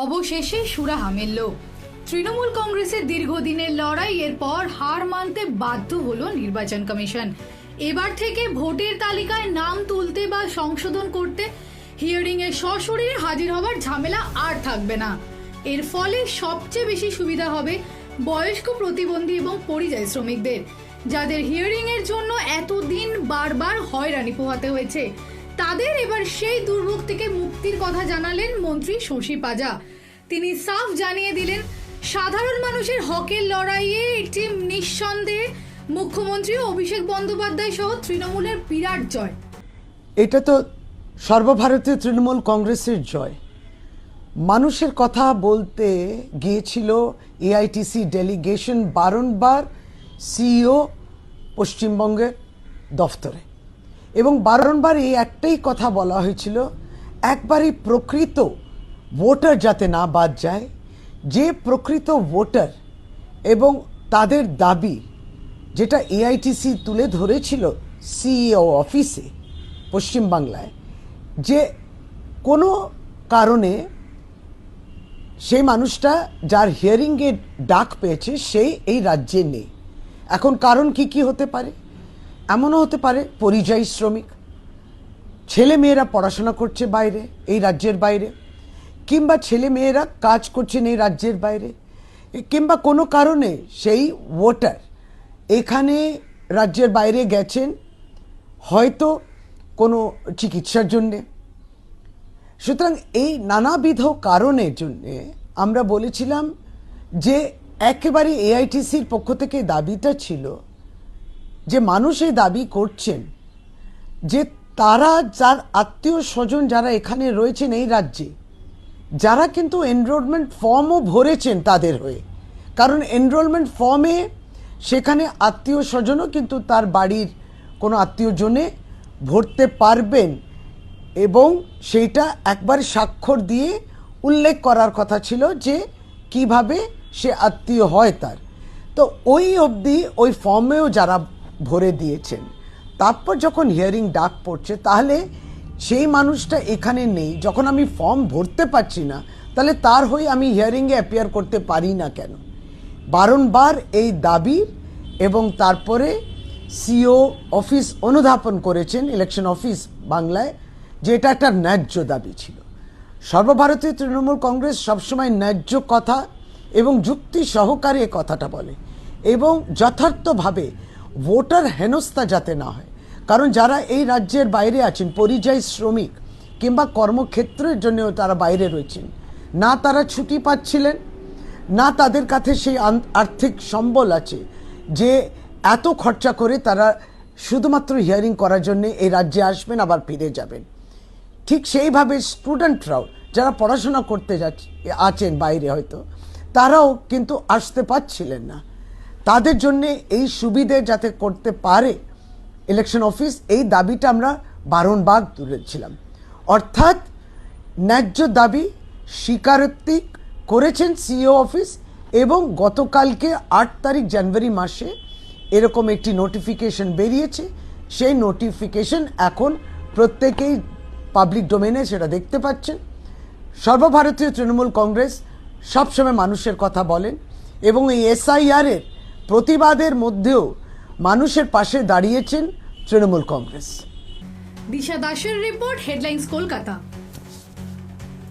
অবশেষে সুরাহা মিলল তৃণমূল কংগ্রেসের দীর্ঘদিনের লড়াইয়ের পর হার মানতে বাধ্য হলো নির্বাচন কমিশন। এবার থেকে ভোটের তালিকায় নাম তুলতে বা সংশোধন করতে হিয়ারিং এ সশরীরে হাজির হওয়ার ঝামেলা আর থাকবে না। এর ফলে সবচেয়ে বেশি সুবিধা হবে বয়স্ক প্রতিবন্ধী এবং পরিযায়ী শ্রমিকদের, যাদের হিয়ারিং এর জন্য এতদিন বারবার হয়রানি পোহাতে হয়েছে। তাদের এবার সেই দুর্ভোগ থেকে মুক্তির কথা জানালেন মন্ত্রী শশী পাজা। তিনি সাফ জানিয়ে দিলেন, সাধারণ মানুষের হকের লড়াইয়ে একটি নিঃসন্দেহে মুখ্যমন্ত্রী অভিষেক বন্দ্যোপাধ্যায় সহ তৃণমূলের বিরাট জয়। এটা তো সর্বভারতীয় তৃণমূল কংগ্রেসের জয়। মানুষের কথা বলতে গিয়েছিল এআইটিসি ডেলিগেশন বারংবার সিইও পশ্চিমবঙ্গের দফতরে। এবং বারংবার এই একটাই কথা বলা হয়েছিল, একবারই প্রকৃত ভোটার যাতে না বাদ যায়, যে প্রকৃত ভোটার এবং তাদের দাবি যেটা এআইটিসি তুলে ধরেছিল সিইও অফিসে পশ্চিমবাংলায় যে কোনো কারণে সেই মানুষটা যার হিয়ারিংয়ে ডাক পেয়েছে, সেই এই রাজ্যে নেই। এখন কারণ কি কি হতে পারে? এমনও হতে পারে, পরিযায়ী শ্রমিক, ছেলে মেয়েরা পড়াশোনা করছে বাইরে, এই রাজ্যের বাইরে, কিংবা ছেলে মেয়েরা কাজ করছেন এই রাজ্যের বাইরে, কিংবা কোনো কারণে সেই ভোটার এখানে রাজ্যের বাইরে গেছেন, হয়তো কোনো চিকিৎসার জন্যে। সুতরাং এই নানাবিধ কারণের জন্যে আমরা বলেছিলাম যে একেবারে এআইটিসির পক্ষ থেকে দাবিটা ছিল যে মানুষে দাবি করছেন, যে তারা যার আত্মীয় স্বজন যারা এখানে রয়েছেন এই রাজ্যে, যারা কিন্তু এনরোলমেন্ট ফর্মও ভরেছেন তাদের হয়ে। কারণ এনরোলমেন্ট ফর্মে সেখানে আত্মীয় স্বজনও কিন্তু তার বাড়ির কোনো আত্মীয়জনে ভরতে পারবেন এবং সেইটা একবার স্বাক্ষর দিয়ে উল্লেখ করার কথা ছিল যে কীভাবে সে আত্মীয় হয় তার। তো ওই অবধি ওই ফর্মেও যারা ভরে দিয়েছেন। তারপর যখন হিয়ারিং ডাক পড়ছে, তাহলে সেই মানুষটা এখানে নেই। যখন আমি ফর্ম ভরতে পারছি না, তাহলে তার হয়ে আমি হিয়ারিংয়ে অ্যাপিয়ার করতে পারি না কেন? বারংবার এই দাবি এবং তারপরে সিও অফিস অনুধাপন করেছেন ইলেকশন অফিস বাংলায়, যে এটা একটা ন্যায্য দাবি ছিল। সর্বভারতীয় তৃণমূল কংগ্রেস সবসময় ন্যায্য কথা এবং যুক্তি সহকারে কথাটা বলে এবং যথার্থভাবে ভোটার হেনস্থা যাতে না হয়। কারণ যারা এই রাজ্যের বাইরে আছেন, পরিযায়ী শ্রমিক কিংবা কর্মক্ষেত্রের জন্যও তারা বাইরে রয়েছেন, না তারা ছুটি পাচ্ছিলেন, না তাদের কাছে সেই আর্থিক সম্বল আছে যে এত খরচা করে তারা শুধুমাত্র হিয়ারিং করার জন্য এই রাজ্যে আসবেন, আবার ফিরে যাবেন। ঠিক সেইভাবে স্টুডেন্টরাও যারা পড়াশোনা করতে যাচ্ছে আছেন বাইরে হয়তো, তারাও কিন্তু আসতে পারছিলেন না। তাদের জন্য এই সুবিধে যাতে করতে পারে ইলেকশন অফিস এই দাবিটা আমরা বারংবার তুলেছিলাম। অর্থাৎ ন্যায্য দাবি স্বীকারোক্তি করেছেন সিও অফিস এবং গতকালকে আট তারিখ জানুয়ারি মাসে এরকম একটি নোটিফিকেশন বেরিয়েছে। সেই নোটিফিকেশন এখন প্রত্যেকেই পাবলিক ডোমেনে সেটা দেখতে পাচ্ছেন। সর্বভারতীয় তৃণমূল কংগ্রেস সবসময় মানুষের কথা বলেন এবং এই এসআইআরের প্রতিবাদের মধ্যেও মানুষের পাশে দাঁড়িয়েছেন তৃণমূল কংগ্রেস। দিশা দাসের রিপোর্ট হেডলাইন্স কলকাতা।